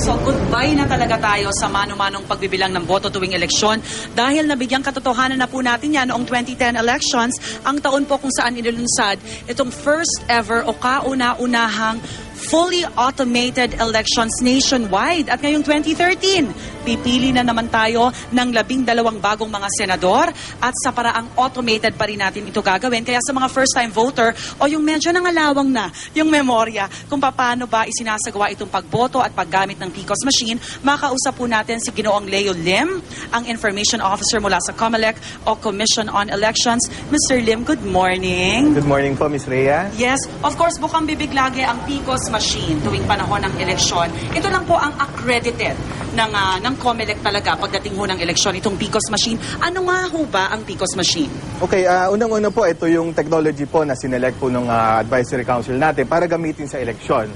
So goodbye na talaga tayo sa mano-manong pagbibilang ng boto tuwing eleksyon dahil nabigyang katotohanan na po natin yan noong 2010 elections, ang taon po kung saan inilunsad itong first ever o kauna-unahang fully automated elections nationwide. At ngayong 2013, pipili na naman tayo ng labing dalawang bagong mga senador at sa paraang automated pa rin natin ito gagawin. Kaya sa mga first-time voter o yung medyo nangalawang na yung memorya kung paano ba isinasagawa itong pagboto at paggamit ng PCOS machine, makausap po natin si Ginoong Leo Lim, ang Information Officer mula sa COMELEC o Commission on Elections. Mr. Lim, good morning. Good morning po, Miss Rhea. Yes, of course, bukang bibig lagi ang PCOS machine tuwing panahon ng eleksyon. Ito lang po ang accredited ng, ah, ng COMELEC talaga pagdating ho ng eleksyon, itong PCOS machine. Ano nga ho ba ang PCOS machine? Okay, ah, unang-una po, ito yung technology po na sinelect po ng ah, advisory council natin para gamitin sa eleksyon.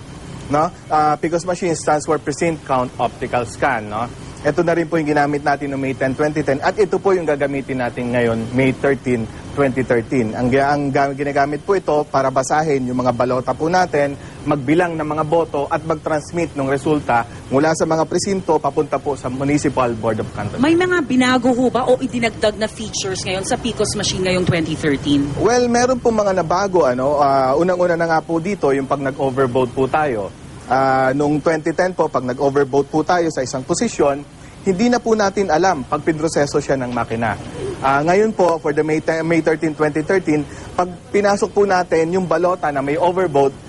No? Ah, PCOS machine stands for Precinct Count Optical Scan. No? Ito na rin po yung ginamit natin noong May 10, 2010 at ito po yung gagamitin natin ngayon, May 13, 2013. Ang, ang ga- ginagamit po ito para basahin yung mga balota po natin, magbilang ng mga boto at mag-transmit ng resulta mula sa mga presinto papunta po sa Municipal Board of Cantonment. May mga binago ho ba o idinagdag na features ngayon sa PCOS machine ngayong 2013? Well, meron po mga nabago. Ano? Ah, unang-una na nga po dito, yung pag nag-overvote po tayo. Ah, noong 2010 po, pag nag-overvote po tayo sa isang posisyon, hindi na po natin alam pag pinroseso siya ng makina. Ah, ngayon po, for the May, May 13, 2013, pag pinasok po natin yung balota na may overvote,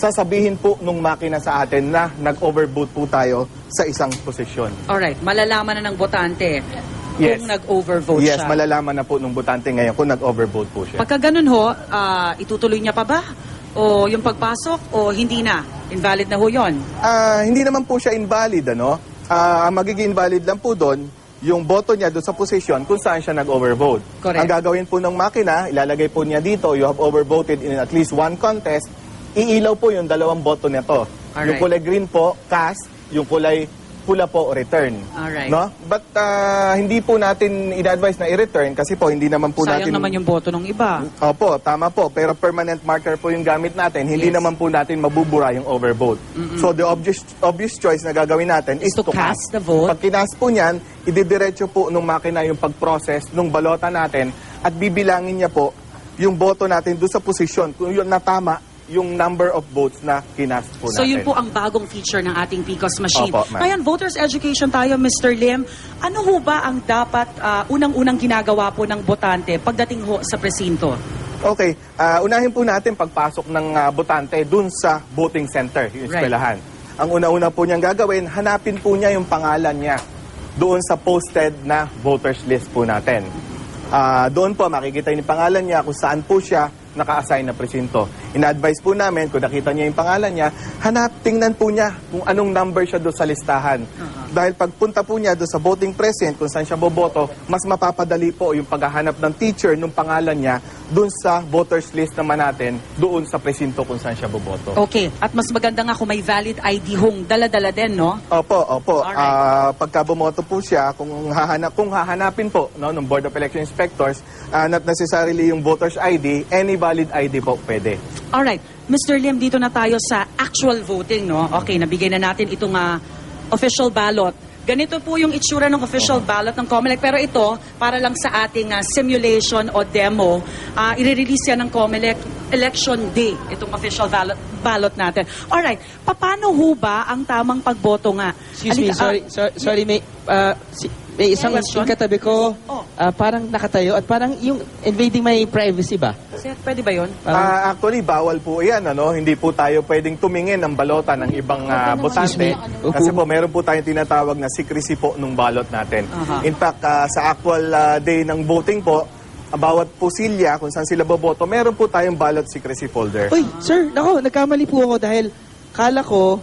sasabihin po nung makina sa atin na nag-overvote po tayo sa isang posisyon. Alright, malalaman na ng botante Yes. kung nag-overvote yes, siya. malalaman na po nung botante ngayon kung nag-overvote po siya. Pagka ganun ho, ah, itutuloy niya pa ba? O yung pagpasok o hindi na? Invalid na ho yun? Ah, hindi naman po siya invalid, ano? Ang magiging invalid lang po doon, yung boto niya doon sa position kung saan siya nag-overvote. Ang gagawin po ng makina, ilalagay po niya dito, you have overvoted in at least one contest, iilaw po yung dalawang boto nito. Alright. Yung kulay green po, cast, yung kulay pula po, return. Alright. No? But ah, hindi po natin in-advise na i-return kasi po hindi naman po Sayang natin... naman yung boto ng iba. Opo, tama po. Pero permanent marker po yung gamit natin. Hindi Yes. naman po natin mabubura yung overvote. So the obvious, obvious choice na gagawin natin is, Is to cast the vote. Pag kinast po niyan, ididiretso po nung makina yung pag-process nung balota natin at bibilangin niya po yung boto natin doon sa posisyon kung yun natama yung number of votes na kinast po So natin. yun po ang bagong feature ng ating PCOS machine. Opo, ma'am. Ngayon, voters education tayo, Mr. Lim. Ano ho ba ang dapat ah, unang-unang ginagawa po ng botante pagdating ho sa presinto? Okay, ah, unahin po natin pagpasok ng ah, botante dun sa voting center, yung Right. eskwelahan. Ang una-una po niyang gagawin, hanapin po niya yung pangalan niya doon sa posted na voters list po natin. Ah, doon po makikita yung pangalan niya kung saan po siya naka-assign na presinto. Ina-advise po namin, kung nakita niya yung pangalan niya, hanap, tingnan po niya kung anong number siya doon sa listahan. Dahil pagpunta po niya doon sa voting precinct, kung saan siya boboto, mas mapapadali po yung paghahanap ng teacher ng pangalan niya doon sa voters list naman natin, doon sa presinto kung saan siya boboto. Okay. At mas maganda nga kung may valid ID hong dala-dala din, no? Opo, opo. Alright. Ah, pagka bumoto po siya, kung hahanap kung hahanapin po no ng Board of Election Inspectors, ah, not necessarily yung voters ID, any valid ID po pwede. Alright. Mr. Lim, dito na tayo sa actual voting, no? Okay, nabigay na natin itong ah, official ballot. Ganito po yung itsura ng official ballot ng COMELEC. Pero ito, para lang sa ating ah, simulation o demo, ah, i-release yan ng COMELEC election day, itong official ballot, ballot natin. Alright, paano ho ba ang tamang pagboto nga? Excuse me, Alika- ah, sorry, sorry, sorry may, ah, si- may isang question? yung katabi ko, Oh. ah, parang nakatayo at parang yung invading my privacy ba? Sir, pwede ba yun? Parang, Ah, actually, bawal po yan. Ano? Hindi po tayo pwedeng tumingin ng balota ng ibang ah, botante. Me. Kasi po, meron po tayong tinatawag na secrecy po ng balot natin. In fact, ah, sa actual ah, day ng voting po, bawat pusilya kung saan sila boboto, meron po tayong ballot secrecy folder. Uy, sir, nako, nagkamali po ako dahil kala ko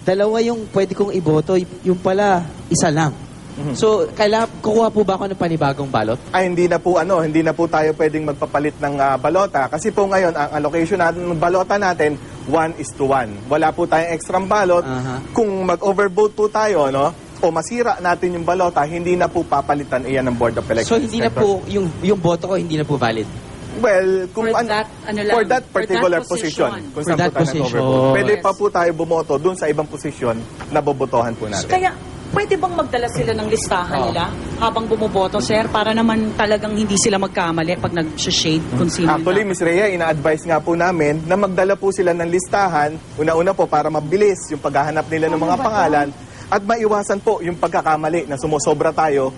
dalawa yung pwede kong iboto, y- yung pala isa lang. Mhm. So, kaila, kukuha po ba ako ng panibagong balot? ay hindi na po ano, hindi na po tayo pwedeng magpapalit ng ah, balota kasi po ngayon ang allocation natin ng balota natin 1 is to 1. Wala po tayong extra balot. Aha. Kung mag-overvote po tayo, no, o masira natin yung balota, hindi na po papalitan iyan ng Board of Elections. So, hindi na po, yung, yung boto ko hindi na po valid. Well, kung For an- that, ano lang, for that for that particular position. position, kung For saan that po tayo position. pwede Yes. pa po tayo bumoto dun sa ibang posisyon na bobotohan po natin. Kaya, pwede bang magdala sila ng listahan Oo. nila habang bumoboto, sir? Para naman talagang hindi sila magkamali pag nag-shade kung sino Actually, Miss Rhea, ina-advise nga po namin na magdala po sila ng listahan, una-una po para mabilis yung paghahanap nila ng mga pangalan at maiwasan po yung pagkakamali na sumusobra tayo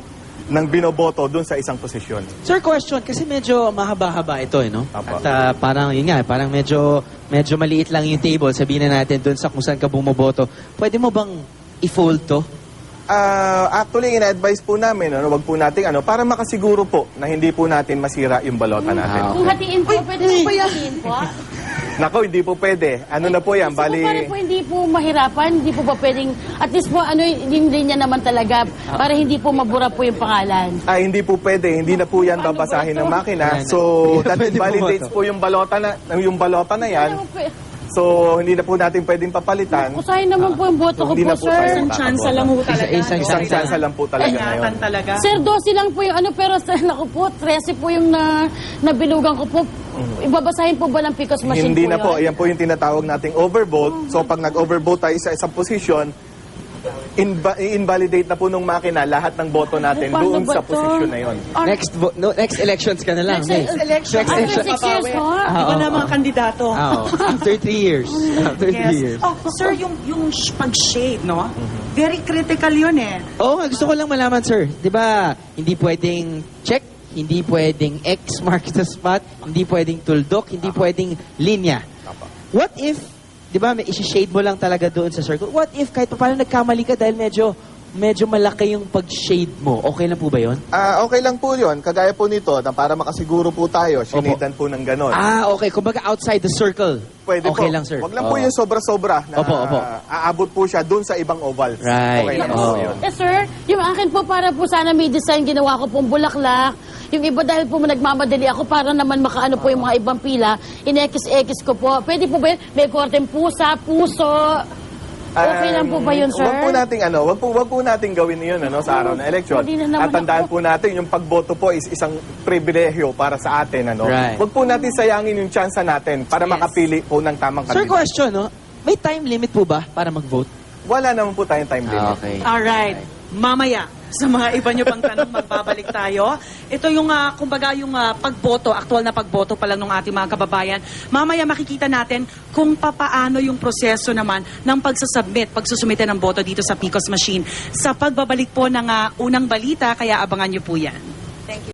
ng binoboto dun sa isang posisyon. Sir, question, kasi medyo mahaba-haba ito, eh, no? Apo. At ah, parang, yun nga, parang medyo, medyo maliit lang yung table, sabihin na natin doon sa kung saan ka bumoboto. Pwede mo bang i-fold to? Ah, actually, ina-advise po namin, ano, wag po nating ano, para makasiguro po na hindi po natin masira yung balota natin. Ah, Kung hatiin po, pwede mo ba hatiin po? Nako, hindi po pwede. Ano na po yan, bali... para po hindi po mahirapan, hindi po ba pwedeng, at least po ano, din niya naman talaga, para hindi po mabura po yung pangalan. Ah, hindi po pwede. Hindi na po yan babasahin ng makina. So, that pwede invalidates bumoto. po yung balota na yung balota na yan. Ano po, So, hindi na po natin pwedeng papalitan. Kusahin naman po yung boto ko Hindi po, na po sir. Isang chance lang ho talaga. Isa- Isang chance lang po talaga ngayon. talaga. Sir, 12 lang po yung ano, pero sir, naku po, 13 po yung na, nabilugan ko po. Ibabasahin po ba ng Picos machine Hindi po na po. yun? Ayan po yung tinatawag nating overvote. So, pag nag-overvote tayo sa isang posisyon, inva- i-invalidate na po nung makina lahat ng boto natin Paano doon ba sa to? posisyon na yon. Or- Next vo- no, next elections ka na lang. Next May. election. Next After election. six years, ho? Ah, Iba oo, na mga oo. kandidato. Ah, oo. After three years. After three years. Oh, sir, yung, yung sh- pag-shade, no? Very critical yun eh. Oo nga, gusto ko lang malaman, sir. Di ba, hindi pwedeng check, hindi pwedeng X mark the spot, hindi pwedeng tuldok, hindi pwedeng linya. What if, di ba, may isi-shade mo lang talaga doon sa circle. What if kahit pa paano nagkamali ka dahil medyo, medyo malaki yung pag-shade mo. Okay lang po ba yun? Ah, okay lang po yun. Kagaya po nito, na para makasiguro po tayo, sinitan po ng ganon. Ah, okay. Kumbaga outside the circle. Pwede okay po. lang, sir. Wag lang po Oo. yung sobra-sobra na Opo, opo. aabot po siya doon sa ibang ovals. Right. Okay lang Oo. po yun. Yes, sir. Yung akin po para po sana may design ginawa ko pong bulaklak. Yung iba dahil po nagmamadali ako para naman makaano po yung mga ibang pila. In-X-X ko po. Pwede po ba yun? May korteng pusa, puso. Okay lang po ba yun, sir? Wag po nating ano, wag po wag po nating gawin 'yun ano sa araw ng election. Hindi na naman At tandaan po natin yung pagboto po is isang pribilehyo para sa atin ano. Right. Wag po natin sayangin yung chance natin para Yes. makapili po ng tamang Sir, kandidato. question, no? May time limit po ba para mag-vote? Wala naman po tayong time limit. okay. Alright. Mamaya, sa mga iba nyo pang tanong, magbabalik tayo. Ito yung, ah, kumbaga, yung ah, pagboto, aktual na pagboto pa lang ng ating mga kababayan. Mamaya makikita natin kung papaano yung proseso naman ng pagsasubmit, pagsusumite ng boto dito sa PICOS machine. Sa pagbabalik po ng ah, unang balita, kaya abangan nyo po yan. Thank you.